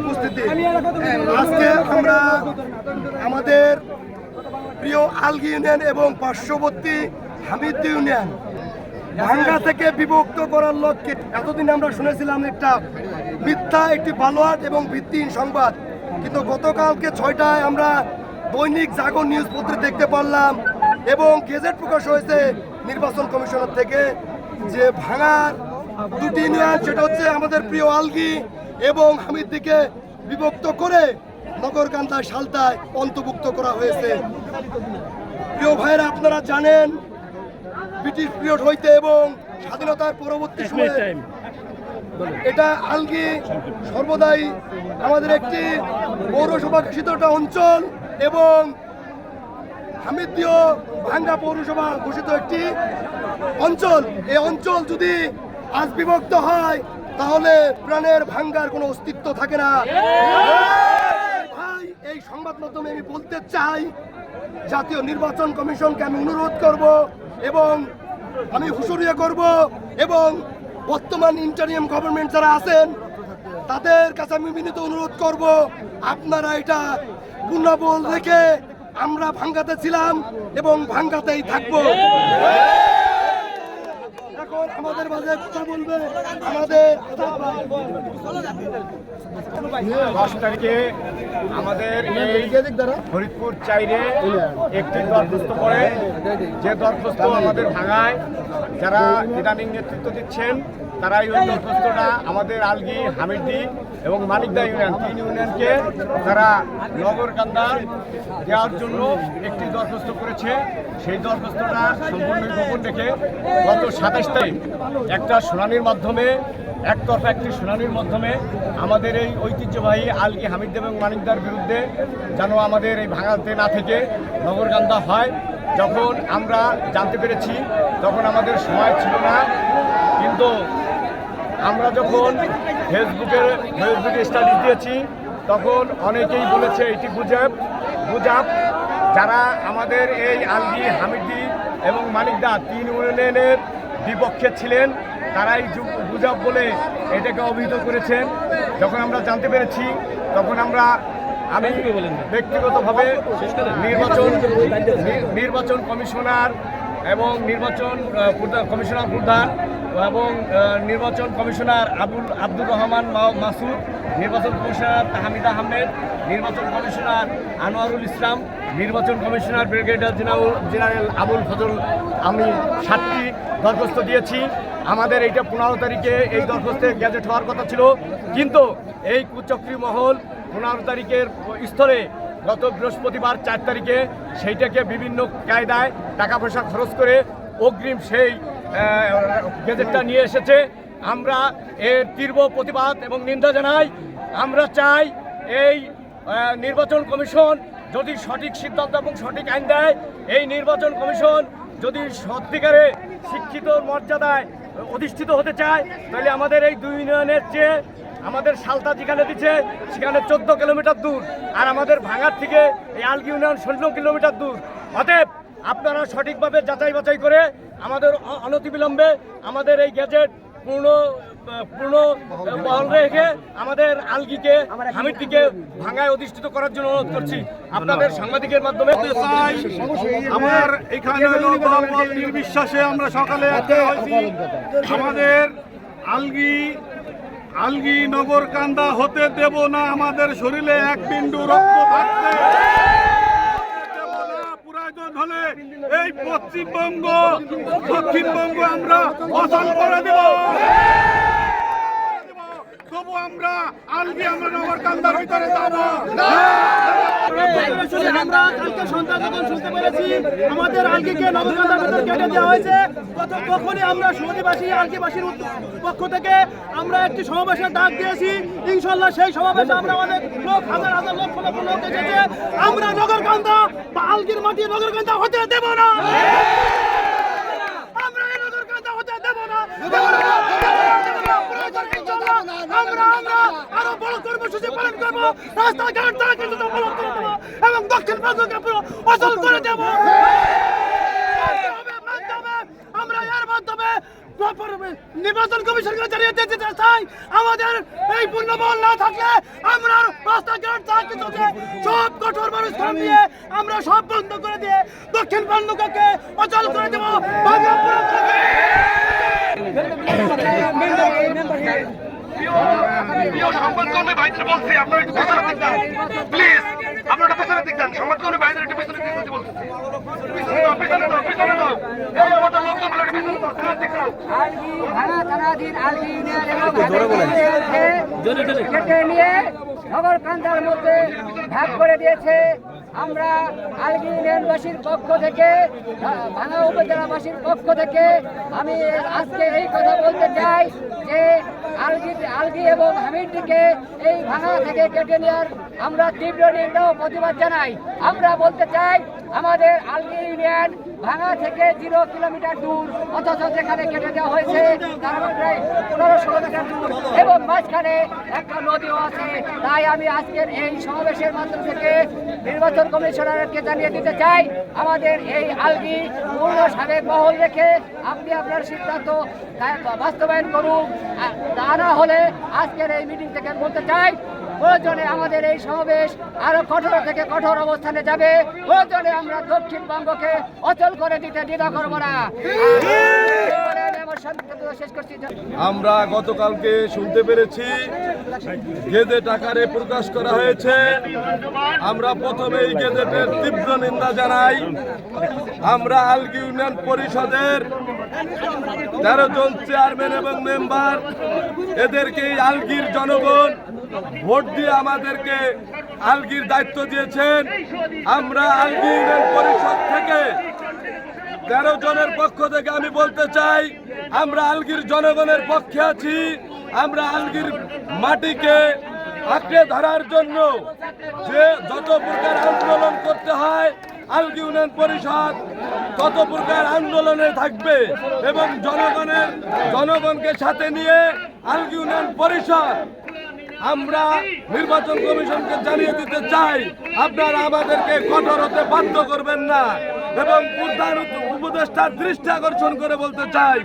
উপস্থিতি, আজকে আমরা আমাদের প্রিয় আলগি ইউনিয়ন এবং পার্শ্ববর্তী হামিদ ইউনিয়ন, ভাঙ্গা থেকে বিভক্ত করার লক্ষ্যে এতদিন আমরা শুনেছিলাম একটা মিথ্যা, একটি বালোয়াট এবং ভিত্তিহীন সংবাদ। কিন্তু গতকালকে ছয়টায় আমরা দৈনিক জাগর নিউজ পত্রে দেখতে পারলাম এবং গেজেট প্রকাশ হয়েছে নির্বাচন কমিশনার থেকে যে ভাঙার দুটি ইউনিয়ন, সেটা হচ্ছে আমাদের প্রিয় আলগি এবং হামিদদিকে বিভক্ত করে নগরকান্দা সালতায় অন্তর্ভুক্ত করা হয়েছে। প্রিয় ভাইরা আপনারা জানেন ব্রিটিশ পিরিয়ড হইতে এবং স্বাধীনতার পরবর্তী সময়ে এটা আলগি সর্বদাই আমাদের একটি পৌরসভা ঘোষিত একটা অঞ্চল এবং হামিদীয় ভাঙ্গা পৌরসভা ঘোষিত একটি অঞ্চল। এই অঞ্চল যদি আজ বিভক্ত হয় তাহলে প্রাণের ভাঙ্গার কোনো অস্তিত্ব থাকে না। ভাই, এই সংবাদ মাধ্যমে আমি বলতে চাই, জাতীয় নির্বাচন কমিশনকে আমি অনুরোধ করব এবং আমি হুঁশরিয়া করব এবং বর্তমান ইন্টারিয়াম গভর্নমেন্ট যারা আছেন, তাদের কাছে আমি বিনীত অনুরোধ করব, আপনারা এটা পূর্ণবল রেখে আমরা ভাঙ্গাতে ছিলাম এবং ভাঙ্গাতেই থাকব। এখন আমাদের মাঝে কথা বলবে আমাদের দশ তারিখে আমাদের এই ফরিদপুর চাইরে একটি দরখাস্ত করে। যে দরখাস্ত আমাদের ভাঙায় যারা ইদানিং নেতৃত্ব দিচ্ছেন তারা এই দরখাস্তটা আমাদের আলগি হামিদি এবং মানিকদা ইউনিয়ন। তিন ইউনিয়নকে তারা নগরকান্দা দেওয়ার জন্য একটি দরখাস্ত করেছে। সেই দরখাস্তটা সম্পূর্ণ গোপন রেখে গত সাতাশ তারিখ একটা শুনানির মাধ্যমে, একতরফা একটি শুনানির মাধ্যমে আমাদের এই ঐতিহ্যবাহী আলগি হামিদ এবং মানিকদার বিরুদ্ধে যেন আমাদের এই ভাঙাতে না থেকে নগরকান্দা হয়। যখন আমরা জানতে পেরেছি, তখন আমাদের সময় ছিল না, কিন্তু আমরা যখন ফেসবুকে ফেসবুকে স্টাডি দিয়েছি তখন অনেকেই বলেছে এটি গুজব। গুজাব যারা আমাদের এই আলগি হামিদি এবং মানিকদা তিন ইউনিয়নের বিপক্ষে ছিলেন তারাই গুজব বলে এটাকে অভিহিত করেছেন। যখন আমরা জানতে পেরেছি তখন আমরা আমি ব্যক্তিগতভাবে নির্বাচন নির্বাচন কমিশনার এবং নির্বাচন কমিশনার প্রধান এবং নির্বাচন কমিশনার আবুল, আব্দুর রহমান মাসুদ, নির্বাচন কমিশনার তাহমিদ আহমেদ, নির্বাচন কমিশনার আনোয়ারুল ইসলাম, নির্বাচন commissioner brigadier general general Abul Fazal আমি সাতটি দরখাস্ত দিয়েছি। আমাদের এইটা পনেরো তারিখে এই দরখাস্তে গ্যাজেট হওয়ার কথা ছিল। কিন্তু এই কুচক্রী মহল পনেরো তারিখের স্তরে গত বৃহস্পতিবার চার তারিখে সেইটাকে বিভিন্ন কায়দায় টাকা পয়সা খরচ করে অগ্রিম সেই গেজেটটা নিয়ে এসেছে। আমরা এর তীব্র প্রতিবাদ এবং নিন্দা জানাই। আমরা চাই এই নির্বাচন কমিশন যদি সঠিক সিদ্ধান্ত এবং সঠিক আইন দেয়, এই নির্বাচন কমিশন যদি সত্যিকারে শিক্ষিত মর্যাদায় অধিষ্ঠিত হতে চায়, তাহলে আমাদের এই দুই ইউনিয়নের চেয়ে আমাদের সালতা যেখানে দিচ্ছে সেখানে চোদ্দ কিলোমিটার দূর। আর আমাদের ভাঙার থেকে এই আলগি ইউনিয়ন ষোলো কিলোমিটার দূর। অতএব আপনারা সঠিকভাবে যাচাই বাছাই করে আমাদের অ- অনতিবিলম্বে আমাদের এই গ্যাজেট পূর্ণ পূর্ণ বহল রেখে আমাদের আলগিকে হামিদটিকে ভাঙায় অধিষ্ঠিত করার জন্য অনুরোধ করছি। আপনাদের সাংবাদিকের মাধ্যমে চাই আমার এখানে নির্বিশ্বাসে আমরা সকালে আমাদের আলগি আলগি নগর কান্দা হতে দেব না আমাদের শরীরে এক বিন্দু রক্ত থাকতে। হলে এই পশ্চিমবঙ্গ, দক্ষিণবঙ্গ আমরা অচল করে দেব। তবু আমরা আলগি আমরা নগর কান্দার ভিতরে যাব। আমরা আমাদের কেটে দেওয়া হয়েছে। আমরা পক্ষ থেকে আমরা একটি দিয়েছি। ইনশাল্লাহ সেই লোক, হাজার হাজার লোক আমরা নগরকান্দা বা আলগির মাটি নগরকান্দা হতে দেব না আমরা এই নগরকান্দা হতে দেব না দেব না, দেব না, প্রয়োজন ইনশাল্লাহ আমরা আমরা আরও বড় পালন দ্বারা কিন্তু পালন করে এবং দক্ষিণ পুরো অচল করে। আমরা এর মাধ্যমে নির্বাচন কমিশনকে জানিয়ে দিতে চাই আমাদের এই পূর্ণবল না থাকলে আমরা রাস্তাঘাট আছে, সব কঠোর মানুষ নিয়ে আমরা সব বন্ধ করে দিয়ে দক্ষিণ বান্ধবকে অচল করে দেবো বাংলা সংবাদকর্মী ভাইদের বলছি আপনারা একটু পেছনে দিক দেন প্লিজ আপনারা পেছনে দিক দেন সংবাদকর্মী ভাইদের একটু পেছনে দিক দিতে বলছি। পিছনে দাও পিছনে দাও এই আমাদের লোকজনগুলো একটু পিছনে দাও পেছনে দিক দাও কেটে নিয়ে নগরকান্দার মধ্যে ভাগ করে দিয়েছে। আমরা আলগি ইউনিয়নবাসীর পক্ষ থেকে ভাঙা উপজেলাবাসীর পক্ষ থেকে আমি আজকে এই কথা বলতে চাই যে আলগি আলগি এবং হামিদটিকে এই ভাঙা থেকে কেটে নেওয়ার আমরা তীব্র নিন্দা প্রতিবাদ জানাই। আমরা বলতে চাই, আমাদের আলগি ইউনিয়ন ভাঙা থেকে জিরো কিলোমিটার দূর, অথচ যেখানে কেটে দেওয়া হয়েছে, তার প্রায় পনেরো ষোলো মিটার দূর এবং মাঝখানে একটা নদীও আছে। তাই আমি আজকের এই সমাবেশের মাধ্যম থেকে নির্বাচন কমিশনারকে জানিয়ে দিতে চাই, আমাদের এই আলগি পূর্ণ সাবেক বহল রেখে আপনি আপনার সিদ্ধান্ত বাস্তবায়ন করুন। তা না হলে আজকের এই মিটিং থেকে বলতে চাই, প্রয়োজনে আমাদের এই সমাবেশ আরও কঠোর থেকে কঠোর অবস্থানে যাবে। প্রয়োজনে আমরা দক্ষিণবঙ্গকে অচল করে দিতে দ্বিধা করব না। আমার গতকালকে শুনতে পেরেছি গেদে টাকারে প্রকাশ করা হয়েছে। আমরা প্রথমে এই গেজেটের তীব্র নিন্দা জানাই। আমরা আলগি ইউনিয়ন পরিষদের তেরো জন চেয়ারম্যান এবং মেম্বার, এদেরকে আলগির জনগণ ভোট দিয়ে আমাদেরকে আলগির দায়িত্ব দিয়েছেন। আমরা আলগি ইউনিয়ন পরিষদ থেকে তেরো জনের পক্ষ থেকে আমি বলতে চাই, আমরা আলগির জনগণের পক্ষে আছি, আমরা আলগির মাটিকে আঁকড়ে ধরার জন্য যে যত প্রকার আন্দোলন করতে হয়, আলগি ইউনিয়ন পরিষদ তত প্রকার আন্দোলনে থাকবে এবং জনগণের, জনগণকে সাথে নিয়ে আলগি ইউনিয়ন পরিষদ আমরা নির্বাচন কমিশনকে জানিয়ে দিতে চাই, আপনারা আমাদেরকে কঠোর হতে বাধ্য করবেন না এবং প্রধান উপদেষ্টার দৃষ্টি আকর্ষণ করে বলতে চাই,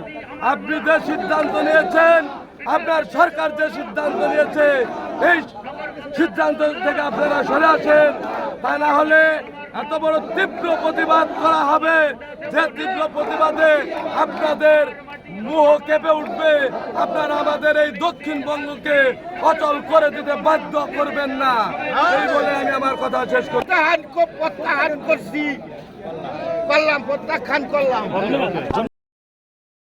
আপনি যে সিদ্ধান্ত নিয়েছেন, আপনার সরকার যে সিদ্ধান্ত নিয়েছে, এই সিদ্ধান্ত থেকে আপনারা সরে আসেন। তা না হলে এত বড় তীব্র প্রতিবাদ করা হবে যে তীব্র প্রতিবাদে আপনাদের মোহ কেঁপে উঠবে। আপনারা আমাদের এই দক্ষিণবঙ্গকে অচল করে দিতে বাধ্য করবেন না। এই বলে আমি আমার কথা শেষ করছি। করলাম প্রত্যাখ্যান করলাম।